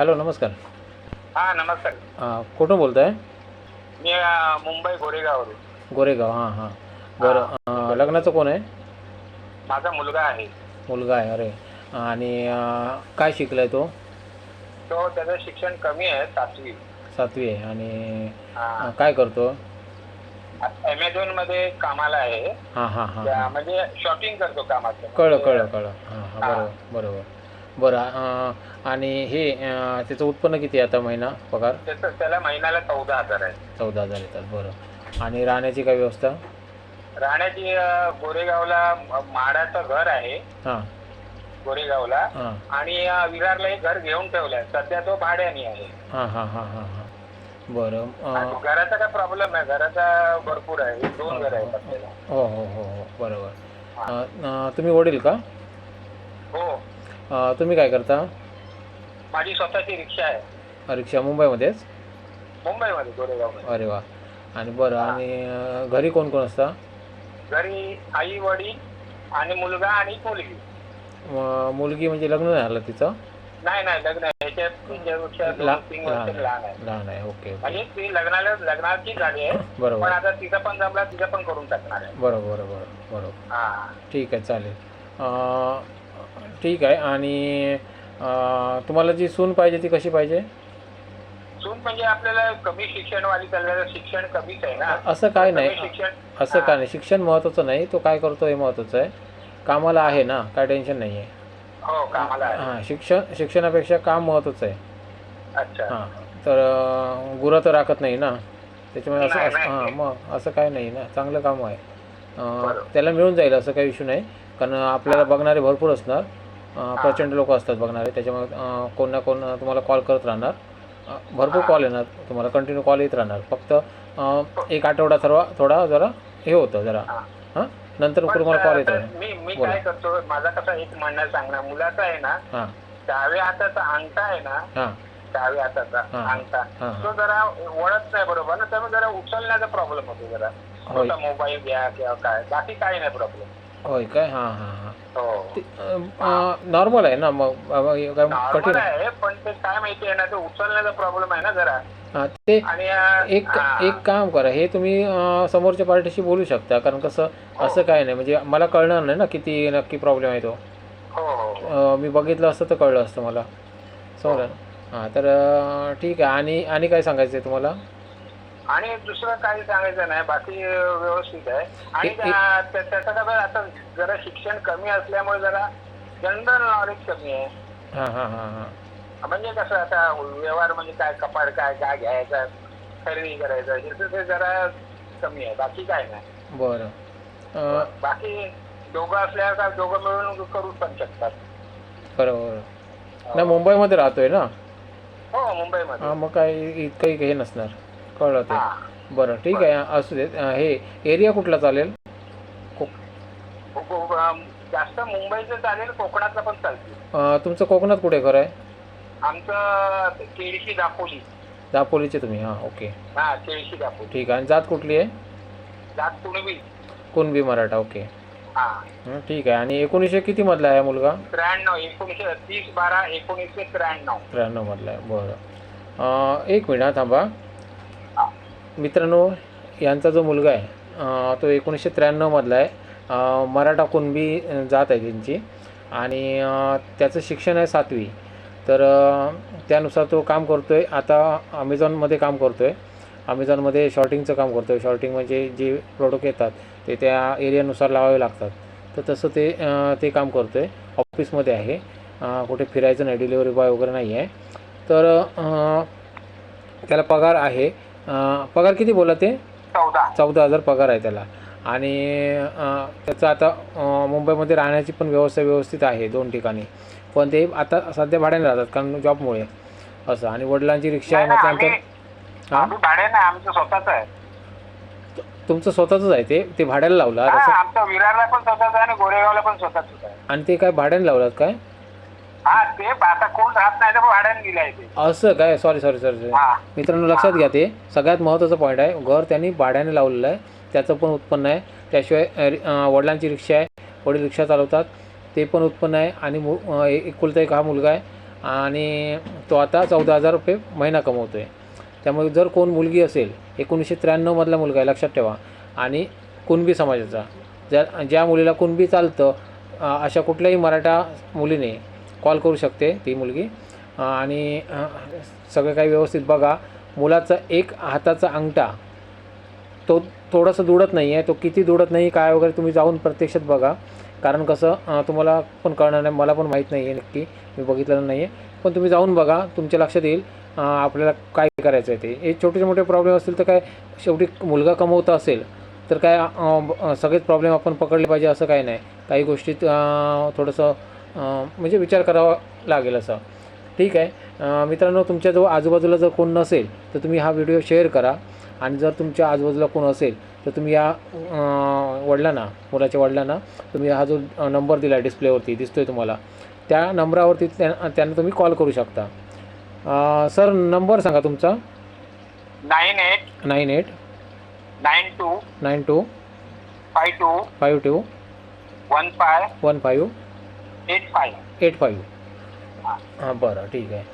Hello नमस्कार. हा नमस्कार. अं, कुठून बोलताय? मी अ, मुंबई गोरेगाववरून. गोरेगाव हां हां. बरं अं, लग्नाचं कोण आहे? माझा मुलगा आहे. मुलगा आहे अरे. आणि अं, काय शिकलाय तो? तो त्याचं शिक्षण कमी आहे सातवी. सातवी आहे. आणि अं, काय करतो? अमेझॉनमध्ये कामाला आहे. हां हां हां त्या- म्हणजे शॉपिंग करतो कामाचं. कळलं कळलं कळलं. हां हां. बरोबर बरोबर. बरं आणि हे त्याचं उत्पन्न किती आहे आता महिना पगार? त्याचं त्याला महिन्याला चौदा हजार आहे. चौदा हजार येतात बरं. आणि राहण्याची काय व्यवस्था? राहण्याची गोरेगावला माडाचं घर आहे. हां. गोरेगावला. हां. आणि विरारला एक घर घेऊन ठेवलंय सध्या तो भाड्याने आहे. हां हां हां हां हां. बरं घराचा काय प्रॉब्लेम आहे? घराचा भरपूर आहे. दोन घर आहेत आपल्याला. हो हो हो हो. बरोबर. तुम्ही वडील का? हो. तुम्ही काय करता? माझी स्वतःची रिक्षा आहे. रिक्षा मुंबईमध्येच? मुंबईमध्ये गोरेगावमध्ये. अरे वा. आणि बरं आणि घरी कोण कोण असता? घरी आई वडील आणि मुलगा आणि मुलगी. मुलगी म्हणजे लग्न नाही झालं तिचं? नाही नाही लग्न लहान आहे. ओके म्हणजे ती लग्नाला लग्नाची झाली आहे. पण बरोबर आता तिचं पण जमला तिचं पण करून टाकणार आहे. बरोबर बरोबर बरोबर. हा. ठीक आहे चालेल. ठीक आहे. आणि तुम्हाला जी सून पाहिजे ती कशी पाहिजे? सून म्हणजे आपल्याला कमी शिक्षणवाली चाललेलं शिक्षण कमीच आहे ना. असं काय नाही. शिक्षण असं काय नाही. शिक्षण महत्त्वाचं नाही. तो काय करतो हे महत्त्वाचं आहे. कामाला आहे ना. काय टेन्शन नाही आहे. हो कामाला हां शिक्षण शिक्षणापेक्षा काम महत्त्वाचं आहे. अच्छा. हां तर गुरं तर राखत नाही ना. त्याच्यामुळे असं. हां मग असं काय नाही ना. चांगलं काम आहे. त्याला मिळून जाईल असं काही इश्यू नाही. कारण आपल्याला बघणारे भरपूर असणार. प्रचंड लोक असतात बघणारे. त्याच्यामुळे कोण ना कोण तुम्हाला कॉल करत राहणार. भरपूर कॉल येणार तुम्हाला. कंटिन्यू कॉल येत राहणार. फक्त एक आठवडा सर्व थोडा जरा हे होतं जरा. हा. नंतर तुम्हाला कॉल येत राहणार. मी. काय करतो माझा कसा एक म्हणणं सांगणार मुलाचा आहे ना हां. डाव्या हाताचा अंगठा आहे ना डाव्या हाताचा. अंगठा. तो जरा वळत नाही बरोबर ना त्यामुळे जरा उचलण्याचा प्रॉब्लेम होतो जरा. मोबाईल घ्या किंवा काय. बाकी काही नाही प्रॉब्लेम. होय काय? हां हां हां. हो. नॉर्मल आहे ना मग हे काय नॉर्मल कठीण आहे? पण ते काय माहिती आहे ना ते उचलण्याचा प्रॉब्लेम आहे ना जरा. हां ते आणि अं, एक हा. एक काम करा हे तुम्ही अं, समोरच्या पार्टीशी बोलू शकता कारण कसं. असं काय नाही म्हणजे मला कळणार नाही ना किती नक्की प्रॉब्लेम आहे तो. हो हो अं, मी बघितलं असतं तर कळलं असतं मला. समजा हां. तर अं, ठीक आहे आणि आणि काय सांगायचं आहे तुम्हाला? आणि दुसरं काही सांगायचं नाही बाकी व्यवस्थित आहे. आणि त्याचं कसं आता जरा शिक्षण कमी असल्यामुळे जरा जनरल नॉलेज कमी आहे. हां हां हां हां. म्हणजे कसं आता व्यवहार म्हणजे काय कपाड काय काय घ्यायचं खरेदी करायचं ह्याचं ते जरा कमी आहे बाकी काय नाही. बरं. बाकी दोघं असल्यावर काय दोघं मिळून करू पण शकतात. बरोबर. नाही मुंबईमध्ये राहतोय ना? हो मुंबईमध्ये. हां मग काय इतकंही हे नसणार. कळलं ते. बरं ठीक आहे. असू देत अं, हे एरिया कुठला चालेल? जास्त मुंबईचं चालेल कोकणातलं पण चालतील. अं, तुमचं कोकणात कुठे घर आहे? आमचं केळशी दापोली. दापोलीचे तुम्ही हां ओके. हा केळशी दापोली. ठीक आहे. आणि जात कुठली आहे? जात कुणबी. कुणबी मराठा ओके. ठीक आहे. आणि एकोणीसशे किती मधला आहे मुलगा? त्र्याण्णव एकोणीसशे तीस बारा एकोणीसशे त्र्याण्णव. त्र्याण्णव मधला आहे. बरं. एक मिनिट हा थांबा. मित्रांनो यांचा जो मुलगा आहे तो एकोणीसशे त्र्याण्णवमधला आहे. मराठा कुणबी जात आहे त्यांची. आणि त्याचं शिक्षण आहे सातवी. तर त्यानुसार तो काम करतो आहे आता अमेझॉनमध्ये काम करतो आहे अमेझॉनमध्ये शॉर्टिंगचं काम करतो आहे शॉर्टिंग म्हणजे जे प्रोडक्ट येतात ते त्या एरियानुसार लावावे लागतात. तर तसं ते ते काम करतो आहे ऑफिसमध्ये आहे. कुठे फिरायचं नाही. डिलिव्हरी बॉय वगैरे नाही आहे. तर त्याला पगार आहे. पगार किती बोला ते? चौदा. चौदा हजार पगार आहे त्याला. आणि त्याचं आता मुंबईमध्ये राहण्याची पण व्यवस्था व्यवस्थित आहे दोन ठिकाणी. पण ते आता सध्या भाड्याने राहतात कारण जॉबमुळे. असं. आणि वडिलांची रिक्षा आहे आम्ही हां? आमचं स्वतःच आहे. तुमचं स्वतःचंच आहे ते? ते भाड्याला लावलं? आणि ते काय भाड्याने लावलात काय? ते आता कोण राहत नाही तर भाड्याने दिलाय ते. असं काय? सॉरी सॉरी सॉरी हा. मित्रांनो लक्षात घ्या ते. सगळ्यात महत्त्वाचं पॉईंट आहे. घर त्यांनी भाड्याने लावलेलं आहे. त्याचं पण उत्पन्न आहे. त्याशिवाय अ, रि- अ, वडिलांची रिक्षा आहे. वडील रिक्षा चालवतात. ते पण उत्पन्न आहे. आणि मु अ, ए- एकुलता एक हा मुलगा आहे. आणि तो आता चौदा हजार रुपये महिना कमवतो आहे त्यामुळे जर कोण मुलगी असेल एकोणीसशे त्र्याण्णवमधला मुलगा आहे लक्षात ठेवा. आणि कुणबी समाजाचा. ज्या ज्या मुलीला कुणबी चालतं अ, अशा कुठल्याही मराठा मुलीने कॉल करू शकते ती मुलगी. आणि सगळं काही व्यवस्थित बघा. मुलाचा एक हाताचा अंगठा तो थोडासा दुडत नाही आहे तो किती दुडत नाही काय वगैरे तुम्ही जाऊन प्रत्यक्षात बघा. कारण कसं तुम्हाला पण कळणार नाही मला पण माहीत नाही आहे नक्की. मी बघितलेलं नाही आहे पण तुम्ही जाऊन बघा तुमच्या लक्षात येईल आपल्याला काय करायचं आहे ते. हे छोटे मोठे प्रॉब्लेम असतील तर काय शेवटी मुलगा कमवता असेल तर काय सगळेच प्रॉब्लेम आपण पकडले पाहिजे असं काही नाही. काही गोष्टीत थोडंसं म्हणजे विचार करावा लागेल असं. ठीक आहे. मित्रांनो तुमच्याजवळ आजूबाजूला जर कोण नसेल तर तुम्ही हा व्हिडिओ शेअर करा. आणि जर तुमच्या आजूबाजूला कोण असेल तर तुम्ही या वडिलांना मुलाच्या वडिलांना तुम्ही हा जो नंबर दिला आहे डिस्प्लेवरती दिसतोय तुम्हाला. त्या नंबरावरती त्या त्यांना तुम्ही कॉल करू शकता. सर नंबर सांगा तुमचा. Nine eight nine eight nine two nine two five two five two one five one five eight five eight five हां बरं ठीक आहे.